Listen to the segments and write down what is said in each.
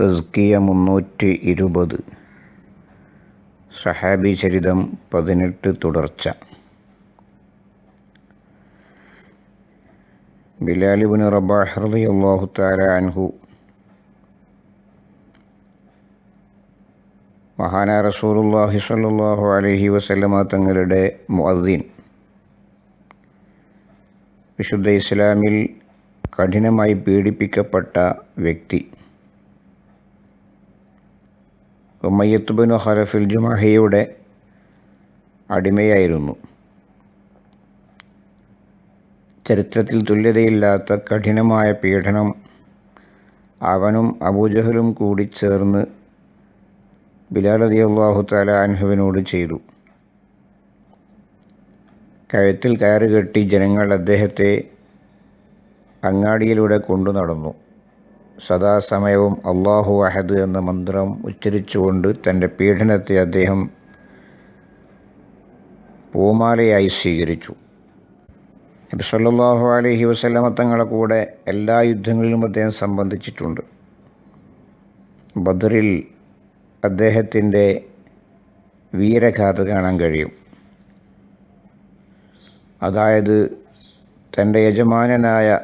തസ്കിയ മുന്നൂറ്റി ഇരുപത് സഹാബി ചരിതം പതിനെട്ട് തുടർച്ച. ബിലാലിബുൻ റബാഹ് റളിയല്ലാഹു തആല അൻഹു. മഹാന റസൂലുള്ളാഹി സ്വല്ലല്ലാഹു അലഹി വസല്ലമ തങ്ങളുടെ മുഅദ്ദീൻ. വിശുദ്ധ ഇസ്ലാമിൽ കഠിനമായി പീഡിപ്പിക്കപ്പെട്ട വ്യക്തി. ഉമ്മയ്യത്തുബിനു ഹറഫിൽ ജുമഹയുടെ അടിമയായിരുന്നു. ചരിത്രത്തിൽ തുല്യതയില്ലാത്ത കഠിനമായ പീഡനം അവനും അബൂജഹലും കൂടി ചേർന്ന് ബിലാൽ അലി അള്ളാഹു താല അൻഹുവിനോട് ചെയ്തു. കഴുത്തിൽ കയറുകെട്ടി ജനങ്ങൾ അദ്ദേഹത്തെ അങ്ങാടിയിലൂടെ കൊണ്ടു നടന്നു സദാസമയവും അള്ളാഹു അഹദ് എന്ന മന്ത്രം ഉച്ചരിച്ചുകൊണ്ട് തന്റെ പീഡനത്തെ അദ്ദേഹം പൂമാലയായി സ്വീകരിച്ചു. നബി സല്ലല്ലാഹു അലൈഹി വസല്ലമ തങ്ങളെ കൂടെ എല്ലാ യുദ്ധങ്ങളിലും അദ്ദേഹം സംബന്ധിച്ചിട്ടുണ്ട്. ബദറിൽ അദ്ദേഹത്തിന്റെ വീരഗാഥ കാണാൻ കഴിയും. അതായത് തന്റെ യജമാനനായ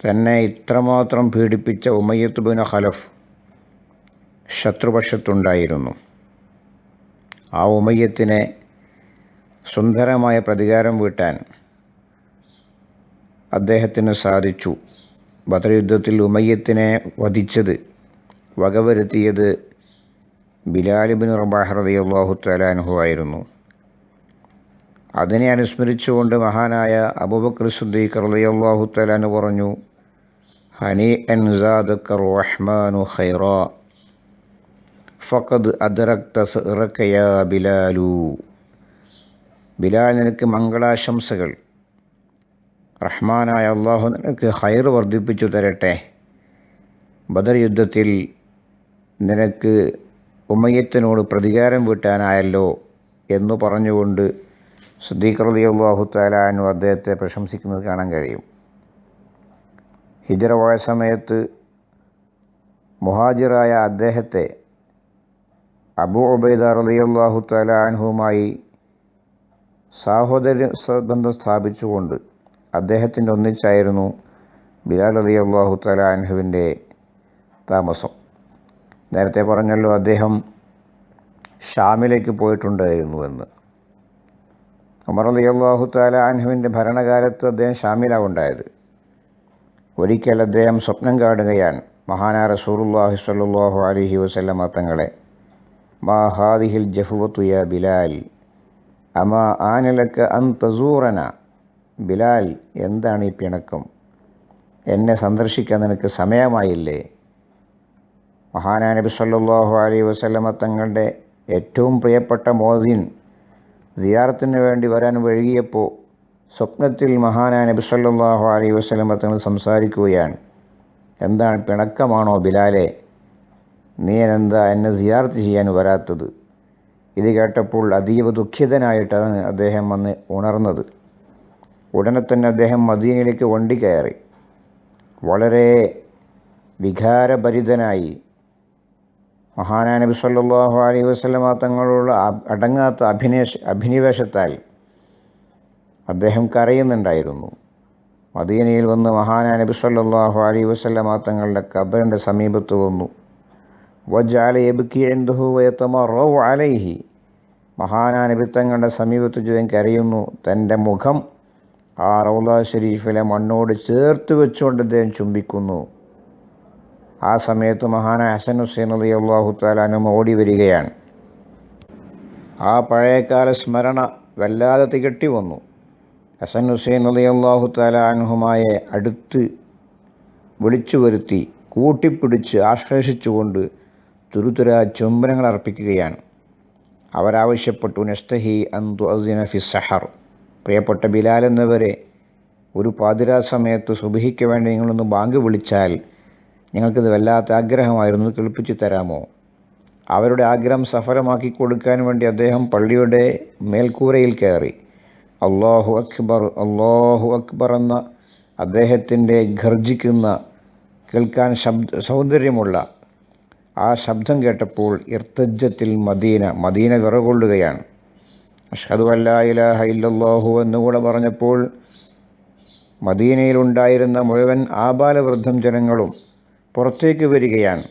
തന്നെ ഇത്രമാത്രം പീഡിപ്പിച്ച ഉമയ്യത്ത് ബിൻ ഖലഫ് ശത്രുപക്ഷത്തുണ്ടായിരുന്നു. ആ ഉമയ്യത്തിനെ സുന്ദരമായ പ്രതികാരം വീട്ടാൻ അദ്ദേഹത്തിന് സാധിച്ചു. ബദർ യുദ്ധത്തിൽ ഉമയ്യത്തിനെ വധിച്ചത് വകവരുത്തിയത് ബിലാലിബിൻ റബാഹ് റളിയല്ലാഹു തലാനുഹു ആയിരുന്നു. അതിനെ അനുസ്മരിച്ചുകൊണ്ട് മഹാനായ അബൂബക്കർ സുദ്ദീഖ് റളിയല്ലാഹു തആലാനു പറഞ്ഞു ഹനി അൻസാദക റഹ്മാനു ഖൈറ ഫഖദ് അദ്റക്ത ബിലാലു. ബിലാൽ നിനക്ക് മംഗളാശംസകൾ. റഹ്മാനായ അള്ളാഹു നിനക്ക് ഹൈർ വർദ്ധിപ്പിച്ചു തരട്ടെ. ബദർ യുദ്ധത്തിൽ നിനക്ക് ഉമ്മയ്യത്തിനോട് പ്രതികാരം വീട്ടാനായല്ലോ എന്ന് പറഞ്ഞുകൊണ്ട് സുദ്ദീഖ് റലി അള്ളാഹു താലാനു അദ്ദേഹത്തെ പ്രശംസിക്കുന്നത് കാണാൻ കഴിയും. ഹിജറ പോയ സമയത്ത് മുഹാജിറായ അദ്ദേഹത്തെ അബു ഉബൈദ റലി അള്ളാഹു താലാൻഹുമായി സാഹോദര്യ ബന്ധം സ്ഥാപിച്ചുകൊണ്ട് അദ്ദേഹത്തിന്റെ ഒന്നിച്ചായിരുന്നു ബിലാൽ അലി അള്ളാഹു താലാൻഹുവിന്റെ താമസം. നേരത്തെ പറഞ്ഞല്ലോ അദ്ദേഹം ഷാമിലേക്ക് പോയിട്ടുണ്ടായിരുന്നു എന്ന്. ഉമർ അലി അള്ളാഹു താല അൻഹുവിന്റെ ഭരണകാലത്ത് അദ്ദേഹം ഷാമിലാവുണ്ടായത്. ഒരിക്കൽ അദ്ദേഹം സ്വപ്നം കാണുകയാണ്. മഹാനാ റസൂറുല്ലാഹി സ്വല്ലല്ലാഹു അലഹി വസല്ലമ തങ്ങളെ മാ ഹാദിഹിൽ ജഫുവത്തുയ ബിലാൽ അമാ ആനലക്ക് അൻ തസൂറന ബിലാൽ എന്താണ് ഈ പിണക്കം? എന്നെ സന്ദർശിക്കാൻ നിനക്ക് സമയമായില്ലേ? മഹാനാ നബി സല്ലാഹു അലൈഹി വസല്ലമ തങ്ങളുടെ ഏറ്റവും പ്രിയപ്പെട്ട മോദീൻ സിയാറത്തിന് വേണ്ടി വരാൻ വൈകിയപ്പോൾ സ്വപ്നത്തിൽ മഹാനായ നബി സല്ലല്ലാഹു അലൈഹി വസല്ലമ തങ്ങൾ സംസാരിക്കുകയാണ്. എന്താണ് പിണക്കമാണോ ബിലാലെ? നീ എന്താ എന്നെ സിയാർത്ത് ചെയ്യാൻ വരാത്തത്? ഇത് കേട്ടപ്പോൾ അതീവ ദുഃഖിതനായിട്ടാണ് അദ്ദേഹം വന്ന് ഉണർന്നത്. ഉടനെ തന്നെ അദ്ദേഹം മദീനയിലേക്ക് വണ്ടി കയറി. വളരെ വികാരഭരിതനായി മഹാനാ നബി സല്ലല്ലാഹു അലൈഹി വസല്ലമ തങ്ങളോട് അടങ്ങാത്ത അഭിനേഷ അഭിനിവേശത്താൽ അദ്ദേഹം കരയുന്നുണ്ടായിരുന്നു. മദീനയിൽ വന്ന് മഹാനാ നബി സല്ലല്ലാഹു അലൈഹി വസല്ലമ തങ്ങളുടെ കബറിന്റെ സമീപത്ത് വന്നു. വജാല അലൈഹി. മഹാനാ നബി തങ്ങളുടെ സമീപത്ത് ജയം കരയുന്നു. തന്റെ മുഖം ആ റൗല ഷെരീഫിലെ മണ്ണോട് ചേർത്ത് വെച്ചുകൊണ്ട് അദ്ദേഹം ചുംബിക്കുന്നു. ആ സമയത്ത് മഹാന ഹസൻ അലി അള്ളാഹു താലാനും ഓടി വരികയാണ്. ആ പഴയകാല സ്മരണ വല്ലാതെ തികട്ടി വന്നു. ഹസൻ ഹുസൈൻ അലി അള്ളാഹു താലാനുഹുമായ അടുത്ത് വിളിച്ചു വരുത്തി കൂട്ടിപ്പിടിച്ച് ആശ്ലേഷിച്ചുകൊണ്ട് തുരുതുര ചുംബനങ്ങൾ അർപ്പിക്കുകയാണ്. അവരാവശ്യപ്പെട്ടു നസ്തഹി അന്തു അദ്ദിന ഫി സഹർ. പ്രിയപ്പെട്ട ബിലാൽ എന്നിവരെ ഒരു പാതിരാ സമയത്ത് സുബഹിക്ക് വേണ്ടി നിങ്ങളൊന്ന് ബാങ്ക് വിളിച്ചാൽ ഞങ്ങൾക്കിത് വല്ലാത്ത ആഗ്രഹമായിരുന്നു കേൾപ്പിച്ചു തരാമോ? അവരുടെ ആഗ്രഹം സഫലമാക്കി കൊടുക്കാൻ വേണ്ടി അദ്ദേഹം പള്ളിയുടെ മേൽക്കൂരയിൽ കയറി. അള്ളാഹു അക്ബർ അള്ളാഹു അക്ബർ എന്ന അദ്ദേഹത്തിന്റെ ഗർജിക്കുന്ന കേൾക്കാൻ ശബ്ദ സൗന്ദര്യമുള്ള ആ ശബ്ദം കേട്ടപ്പോൾ ഇർത്തജ്ജത്തിൽ മദീന മദീന വിറകൊള്ളുകയാണ്. അഷ്ഹദു അല്ലാ ഇലാഹ ഇല്ലല്ലാഹു എന്നുകൂടെ പറഞ്ഞപ്പോൾ മദീനയിലുണ്ടായിരുന്ന മുഴുവൻ ആബാലവൃദ്ധം ജനങ്ങളും പുറത്തേക്ക് വരികയാണ്.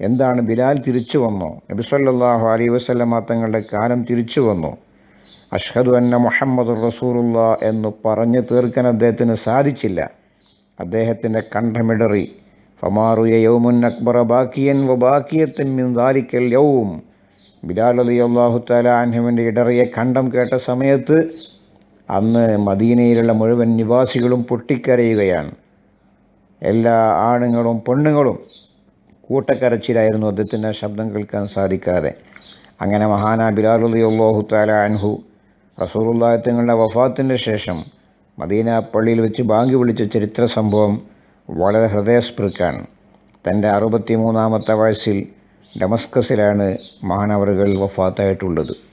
എന്താണ് ബിലാൽ തിരിച്ചു വന്നോ? നബി സല്ലല്ലാഹു അലൈഹി വസല്ലമ തങ്ങളുടെ കാലം തിരിച്ചു വന്നു? അഷ്ഹദു അന്ന മുഹമ്മദ് റസൂലുള്ള എന്ന് പറഞ്ഞു തീർക്കാൻ അദ്ദേഹത്തിന് സാധിച്ചില്ല. അദ്ദേഹത്തിന്റെ കണ്ഠമിടറി. ഫമാറുയ യൗമുൻ അക്ബറ ബാക്കിയൻ വ മിൻ ദാലിക്കൽ യൗം. ബിലാൽ അലി അള്ളാഹു താല അൻഹുവിന്റെ ഇടറിയ കണ്ഠം കേട്ട സമയത്ത് അന്ന് മദീനയിലുള്ള മുഴുവൻ നിവാസികളും പൊട്ടിക്കരയുകയാണ്. എല്ലാ ആണുങ്ങളും പെണ്ണുങ്ങളും കൂട്ടക്കരച്ചിലായിരുന്നു അദ്ദേഹത്തിന്റെ ശബ്ദം കേൾക്കാൻ സാധിക്കാതെ. അങ്ങനെ മഹാന അള്ളാഹു താല അൻഹു റസൂറുല്ലാഹത്തങ്ങളുടെ വഫാത്തിന്റെ ശേഷം മദീന പള്ളിയിൽ വെച്ച് ബാങ്കി വിളിച്ച ചരിത്ര സംഭവം വളരെ ഹൃദയസ്പൃക്കാണ് തന്റെ അറുപത്തി മൂന്നാമത്തെ വയസ്സിൽ ഡമസ്കസിലാണ് മഹാനവറുകൾ വഫാത്തായിട്ടുള്ളത്.